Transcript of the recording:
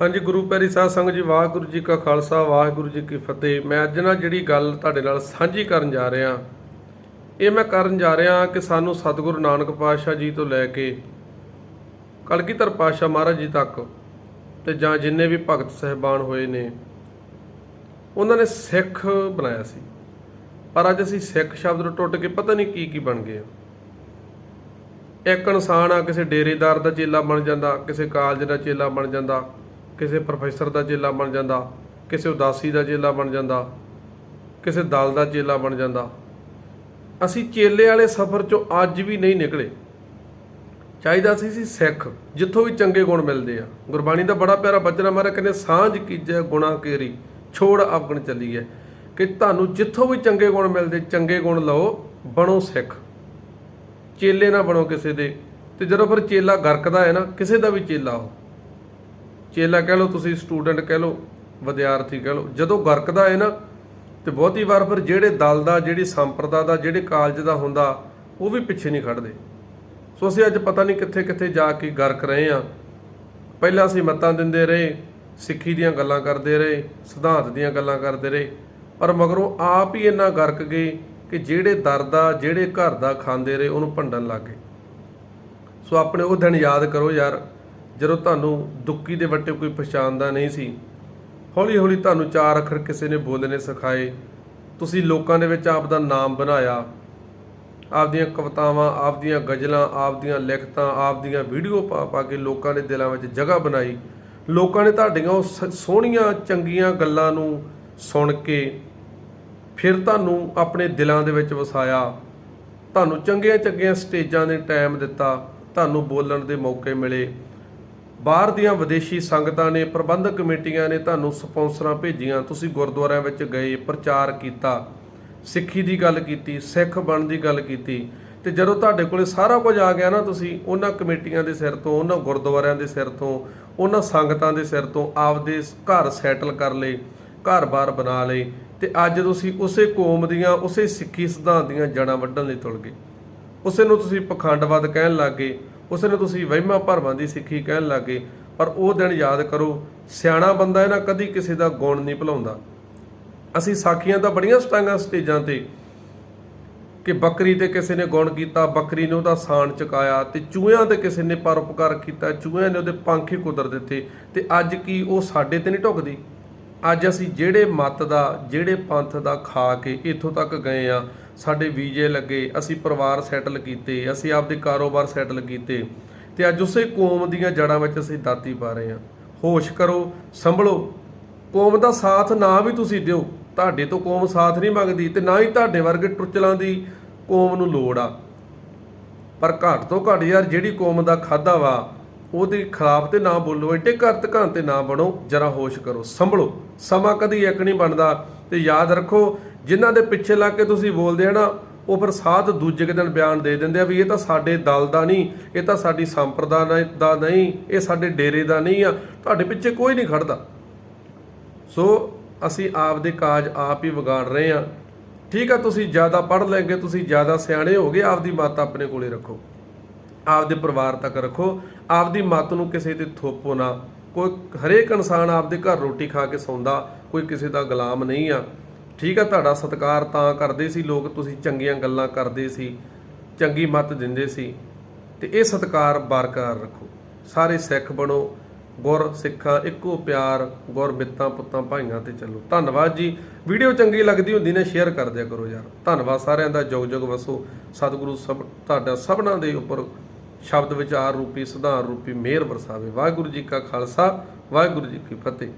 ਹਾਂਜੀ, ਗੁਰੂ ਪੈਰੀ ਸਾਧ ਸੰਗਤ ਜੀ, ਵਾਹਿਗੁਰੂ ਜੀ ਕਾ ਖਾਲਸਾ, ਵਾਹਿਗੁਰੂ ਜੀ ਕੀ ਫਤਿਹ। ਮੈਂ ਅੱਜ ਨਾ ਜਿਹੜੀ ਗੱਲ ਤੁਹਾਡੇ ਨਾਲ ਸਾਂਝੀ ਕਰਨ ਜਾ ਰਿਹਾ, ਇਹ ਮੈਂ ਕਰਨ ਜਾ ਰਿਹਾ ਕਿ ਸਾਨੂੰ ਸਤਿਗੁਰੂ ਨਾਨਕ ਪਾਤਸ਼ਾਹ ਜੀ ਤੋਂ ਲੈ ਕੇ ਕਲਗੀਧਰ ਪਾਤਸ਼ਾਹ ਮਹਾਰਾਜ ਜੀ ਤੱਕ ਤੇ ਜਾਂ ਜਿੰਨੇ ਵੀ ਭਗਤ ਸਹਿਬਾਨ ਹੋਏ ਨੇ, ਉਹਨਾਂ ਨੇ ਸਿੱਖ ਬਣਾਇਆ ਸੀ। ਪਰ ਅੱਜ ਅਸੀਂ ਸਿੱਖ ਸ਼ਬਦ ਨੂੰ ਟੁੱਟ ਕੇ ਪਤਾ ਨਹੀਂ ਕੀ ਕੀ ਬਣ ਗਏ ਇੱਕ ਇਨਸਾਨ ਆ, ਕਿਸੇ ਡੇਰੇਦਾਰ ਦਾ ਚੇਲਾ ਬਣ ਜਾਂਦਾ, ਕਿਸੇ ਕਾਲਜ ਦਾ ਚੇਲਾ ਬਣ ਜਾਂਦਾ ਕਿਸੇ ਪ੍ਰੋਫੈਸਰ ਦਾ ਚੇਲਾ ਬਣ ਜਾਂਦਾ, ਕਿਸੇ ਉਦਾਸੀ ਦਾ ਚੇਲਾ ਬਣ ਜਾਂਦਾ, ਕਿਸੇ ਦਲ ਦਾ ਚੇਲਾ ਬਣ ਜਾਂਦਾ। ਅਸੀਂ ਚੇਲੇ ਵਾਲੇ ਸਫ਼ਰ ਚੋਂ ਅੱਜ ਵੀ ਨਹੀਂ ਨਿਕਲੇ। ਚਾਹੀਦਾ ਸੀ ਸੀ ਸਿੱਖ, ਜਿੱਥੋਂ ਵੀ ਚੰਗੇ ਗੁਣ ਮਿਲਦੇ ਆ। ਗੁਰਬਾਣੀ ਦਾ ਬੜਾ ਪਿਆਰਾ ਬਚਨ ਮਾਰਾ ਕਹਿੰਦੇ, ਸਾਂਝ ਕੀਜੈ ਗੁਣਾ ਕੇਰੀ, ਛੋੜ ਆਪਣ ਚੱਲੀਏ ਕਿ ਤੁਹਾਨੂੰ ਜਿੱਥੋਂ ਵੀ ਚੰਗੇ ਗੁਣ ਮਿਲਦੇ, ਚੰਗੇ ਗੁਣ ਲਓ, ਬਣੋ ਸਿੱਖ। ਚੇਲੇ ਨਾ ਬਣੋ ਕਿਸੇ ਦੇ। ਤੇ ਜਦੋਂ ਫਿਰ ਚੇਲਾ ਗਰਕਦਾ ਹੈ ਨਾ, ਕਿਸੇ ਦਾ ਵੀ ਚੇਲਾ ਹੋ। ਚੇਲਾ ਕਹਿ ਲਓ, ਤੁਸੀਂ ਸਟੂਡੈਂਟ ਕਹਿ ਲਓ, ਵਿਦਿਆਰਥੀ ਕਹਿ ਲਓ, ਜਦੋਂ ਗਰਕਦਾ ਹੈ ਨਾ, ਤੇ ਬਹੁਤੀ ਵਾਰ ਫਿਰ ਜਿਹੜੇ ਦਲ ਦਾ, ਜਿਹੜੀ ਸੰਪਰਦਾ ਦਾ, ਜਿਹੜੇ ਕਾਲਜ ਦਾ ਹੁੰਦਾ, ਉਹ ਵੀ ਪਿੱਛੇ ਨਹੀਂ ਖੜਦੇ। ਸੋ ਅਸੀਂ ਅੱਜ ਪਤਾ ਨਹੀਂ ਕਿੱਥੇ ਕਿੱਥੇ ਜਾ ਕੇ ਗਰਕ ਰਹੇ ਆ ਪਹਿਲਾਂ ਅਸੀਂ ਮਤਾਂ ਦਿੰਦੇ ਰਹੇ, ਸਿੱਖੀ ਦੀਆਂ ਗੱਲਾਂ ਕਰਦੇ ਰਹੇ, ਸਿਧਾਂਤ ਦੀਆਂ ਗੱਲਾਂ ਕਰਦੇ ਰਹੇ, ਪਰ ਮਗਰੋਂ ਆਪ ਹੀ ਇੰਨਾ ਗਰਕ ਗਏ ਕਿ ਜਿਹੜੇ ਦਰ ਦਾ, ਜਿਹੜੇ ਘਰ ਦਾ ਖਾਂਦੇ ਰਹੇ, ਉਹਨੂੰ ਭੰਡਣ ਲੱਗ ਗਏ। ਸੋ ਆਪਣੇ ਉਹ ਦਿਨ ਯਾਦ ਕਰੋ ਯਾਰ ਜਦੋਂ ਤੁਹਾਨੂੰ ਦੁੱਕੀ ਦੇ ਵੱਟੇ ਕੋਈ ਪਛਾਣਦਾ ਨਹੀਂ ਸੀ ਹੌਲੀ ਹੌਲੀ ਤੁਹਾਨੂੰ ਚਾਰ ਅੱਖਰ ਕਿਸੇ ਨੇ ਬੋਲਣੇ ਸਿਖਾਏ। ਤੁਸੀਂ ਲੋਕਾਂ ਦੇ ਵਿੱਚ ਆਪ ਦਾ ਨਾਮ ਬਣਾਇਆ। ਆਪਦੀਆਂ ਕਵਿਤਾਵਾਂ, ਆਪਦੀਆਂ ਗਜ਼ਲਾਂ, ਆਪਦੀਆਂ ਲਿਖਤਾਂ, ਆਪਦੀਆਂ ਵੀਡੀਓ ਪਾ ਪਾ ਕੇ ਲੋਕਾਂ ਦੇ ਦਿਲਾਂ ਵਿੱਚ ਜਗ੍ਹਾ ਬਣਾਈ। ਲੋਕਾਂ ਨੇ ਤੁਹਾਡੀਆਂ ਉਹ ਸ- ਸੋਹਣੀਆਂ, ਚੰਗੀਆਂ ਗੱਲਾਂ ਨੂੰ ਸੁਣ ਕੇ ਫਿਰ ਤੁਹਾਨੂੰ ਆਪਣੇ ਦਿਲਾਂ ਦੇ ਵਿੱਚ ਵਸਾਇਆ। ਤੁਹਾਨੂੰ ਚੰਗੀਆਂ ਚੰਗੀਆਂ ਸਟੇਜਾਂ ਦੇ ਟਾਈਮ ਦਿੱਤਾ। ਤੁਹਾਨੂੰ ਬੋਲਣ ਦੇ ਮੌਕੇ ਮਿਲੇ। ਬਾਹਰ ਦੀਆਂ ਵਿਦੇਸ਼ੀ ਸੰਗਤਾਂ ਨੇ ਪ੍ਰਬੰਧਕ ਕਮੇਟੀਆਂ ਨੇ ਤੁਹਾਨੂੰ ਸਪਾਂਸਰਾਂ ਭੇਜੀਆਂ। ਤੁਸੀਂ ਗੁਰਦੁਆਰਿਆਂ ਵਿੱਚ ਗਏ, ਪ੍ਰਚਾਰ ਕੀਤਾ, ਸਿੱਖੀ ਦੀ ਗੱਲ ਕੀਤੀ, ਸਿੱਖ ਬਣ ਦੀ ਗੱਲ ਕੀਤੀ। ਤੇ ਜਦੋਂ ਤੁਹਾਡੇ ਕੋਲੇ ਸਾਰਾ ਕੁਝ ਆ ਗਿਆ ਨਾ ਤੁਸੀਂ, ਉਹਨਾਂ ਕਮੇਟੀਆਂ ਦੇ ਸਿਰ ਤੋਂ, ਉਹਨਾਂ ਗੁਰਦੁਆਰਿਆਂ ਦੇ ਸਿਰ ਤੋਂ, ਉਹਨਾਂ ਸੰਗਤਾਂ ਦੇ ਸਿਰ ਤੋਂ ਆਪਦੇ ਘਰ ਸੈਟਲ ਕਰ ਲਏ ਘਰ-ਬਾਰ ਬਣਾ ਲਏ ਤੇ ਅੱਜ ਤੁਸੀਂ ਉਸੇ ਕੌਮ ਦੀਆਂ, ਉਸੇ ਸਿੱਖੀ ਸਿਧਾਂਤ ਦੀਆਂ ਜੜਾਂ ਵੱਢਣ ਲਈ ਤੁਲ ਗਏ। ਉਸੇ ਨੂੰ ਤੁਸੀਂ ਪਖੰਡਵਾਦ ਕਹਿਣ ਲੱਗੇ ਉਸੇ ਨੂੰ ਤੁਸੀਂ ਵਹਿਮਾਂ ਭਰਮਾਂ ਦੀ ਸਿੱਖੀ ਕਹਿਣ ਲੱਗੇ ਪਰ ਉਹ ਦਿਨ ਯਾਦ ਕਰੋ, ਸਿਆਣਾ ਬੰਦਾ ਇਹਨਾਂ ਕਦੀ ਕਿਸੇ ਦਾ ਗੁਣ ਨਹੀਂ ਭੁਲਾਉਂਦਾ। ਅਸੀਂ ਸਾਖੀਆਂ ਤਾਂ ਬੜੀਆਂ ਸਟਾਂਗਾਂ ਸਟੇਜਾਂ ਤੇ ਕਿ ਬੱਕਰੀ ਤੇ ਕਿਸੇ ਨੇ ਗੁਣ ਕੀਤਾ, ਬੱਕਰੀ ਨੇ ਉਹਦਾ ਸਾਣ ਚੁਕਾਇਆ ਤੇ ਚੂਹਿਆਂ ਤੇ ਕਿਸੇ ਨੇ ਪਰਉਪਕਾਰ ਕੀਤਾ, ਚੂਹਿਆਂ ਨੇ ਉਹਦੇ ਪੰਖ ਹੀ ਕੁਦਰ ਦਿੱਤੇ ਤੇ ਅੱਜ ਕੀ ਉਹ ਸਾਡੇ ਤੇ ਨਹੀਂ ਢੁਕਦੀ ਅੱਜ ਅਸੀਂ ਜਿਹੜੇ ਮਤ ਦਾ, ਜਿਹੜੇ ਪੰਥ ਦਾ ਖਾ ਕੇ ਇੱਥੋਂ ਤੱਕ ਗਏ ਆ ਸਾਡੇ ਵੀਜ਼ੇ ਲੱਗੇ, ਅਸੀਂ ਪਰਿਵਾਰ ਸੈਟਲ ਕੀਤੇ, ਅਸੀਂ ਆਪਦੇ ਕਾਰੋਬਾਰ ਸੈਟਲ ਕੀਤੇ ਤੇ ਅੱਜ ਉਸੇ ਕੌਮ ਦੀਆਂ ਜੜਾਂ ਵਿੱਚ ਅਸੀਂ ਦਾਤੀ ਪਾ ਰਹੇ ਹਾਂ। ਹੋਸ਼ ਕਰੋ, ਸੰਭਲੋ। ਕੌਮ ਦਾ ਸਾਥ ਨਾ ਵੀ ਤੁਸੀਂ ਦਿਓ, ਤੁਹਾਡੇ ਤੋਂ ਕੌਮ ਸਾਥ ਨਹੀਂ ਮੰਗਦੀ ਤੇ ਨਾ ਹੀ ਤੁਹਾਡੇ ਵਰਗੇ ਟੁੱਚਲਾਂ ਦੀ ਕੌਮ ਨੂੰ ਲੋੜ ਆ। ਪਰ ਘੱਟ ਤੋਂ ਘੱਟ ਯਾਰ, ਜਿਹੜੀ ਕੌਮ ਦਾ ਖਾਦਾ ਵਾ, ਉਹਦੇ ਖਿਲਾਫ ਤੇ ਨਾ ਬੋਲੋ ਐਡੇ ਘੱਟ ਘਾਂ ਤੇ ਨਾ ਬਣੋ, ਜਰਾ ਹੋਸ਼ ਕਰੋ, ਸੰਭਲੋ। ਸਮਾਂ ਕਦੀ ਇੱਕ ਨਹੀਂ ਬਣਦਾ ਤੇ ਯਾਦ ਰੱਖੋ ਜਿਨ੍ਹਾਂ ਦੇ ਪਿੱਛੇ ਲੱਗ ਕੇ ਤੁਸੀਂ ਬੋਲਦੇ ਆ ਨਾ, ਉਹ ਫਿਰ ਸਾਧ ਦੂਜੇ ਕੁ ਦਿਨ ਬਿਆਨ ਦੇ ਦਿੰਦੇ ਆ ਵੀ ਇਹ ਤਾਂ ਸਾਡੇ ਦਲ ਦਾ ਨਹੀਂ, ਇਹ ਤਾਂ ਸਾਡੀ ਸੰਪਰਦਾ ਦਾ ਨਹੀਂ ਇਹ ਸਾਡੇ ਡੇਰੇ ਦਾ ਨਹੀਂ ਆ, ਤੁਹਾਡੇ ਪਿੱਛੇ ਕੋਈ ਨਹੀਂ ਖੜਦਾ। ਸੋ ਅਸੀਂ ਆਪ ਦੇ ਕਾਜ ਆਪ ਹੀ ਵਿਗਾੜ ਰਹੇ ਹਾਂ ਠੀਕ ਆ, ਤੁਸੀਂ ਜ਼ਿਆਦਾ ਪੜ੍ਹ ਲੈਗੇ, ਤੁਸੀਂ ਜ਼ਿਆਦਾ ਸਿਆਣੇ ਹੋ ਗਏ ਆਪਦੀ ਮੱਤ ਆਪਣੇ ਕੋਲੇ ਰੱਖੋ। ਆਪਦੇ ਪਰਿਵਾਰ ਤੱਕ ਰੱਖੋ, ਆਪਦੀ ਮੱਤ ਨੂੰ ਕਿਸੇ ਤੇ ਥੋਪੋ ਨਾ। ਕੋਈ ਹਰੇਕ ਇਨਸਾਨ ਆਪਦੇ ਘਰ ਰੋਟੀ ਖਾ ਕੇ ਸੌਂਦਾ, ਕੋਈ ਕਿਸੇ ਦਾ ਗੁਲਾਮ ਨਹੀਂ ਆ। ਠੀਕ ਆ ਤੁਹਾਡਾ ਸਤਿਕਾਰ ਤਾਂ ਕਰਦੇ ਸੀ ਲੋਕ, ਤੁਸੀਂ ਚੰਗੀਆਂ ਗੱਲਾਂ ਕਰਦੇ ਸੀ, ਚੰਗੀ ਮੱਤ ਦਿੰਦੇ ਸੀ। ਤੇ ਇਹ ਸਤਿਕਾਰ ਬਰਕਰਾਰ ਰੱਖੋ। ਸਾਰੇ ਸਿੱਖ ਬਣੋ, ਗੁਰ ਸਿੱਖਾਂ, ਇੱਕੋ ਪਿਆਰ, ਗੁਰ ਬਿੱਤਾਂ ਪੁੱਤਾਂ ਭਾਈਆਂ ਤੇ ਚੱਲੋ। ਧੰਨਵਾਦ ਜੀ। ਵੀਡੀਓ ਚੰਗੀ ਲੱਗਦੀ ਹੁੰਦੀ ਨੇ, ਸ਼ੇਅਰ ਕਰ ਦਿਆ ਕਰੋ ਯਾਰ। ਧੰਨਵਾਦ ਸਾਰਿਆਂ ਦਾ। ਜੁਗ ਜੁਗ ਵਸੋ। ਸਤਿਗੁਰੂ ਸਭ, ਤੁਹਾਡਾ ਸਭਨਾਂ ਦੇ ਉੱਪਰ ਸ਼ਬਦ ਵਿਚਾਰ ਰੂਪੀ ਸੁਧਾਰ ਰੂਪੀ, ਮਿਹਰ ਵਰਸਾਵੇ। ਵਾਹਿਗੁਰੂ ਜੀ ਕਾ ਖਾਲਸਾ, ਵਾਹਿਗੁਰੂ ਜੀ ਕੀ ਫਤਿਹ।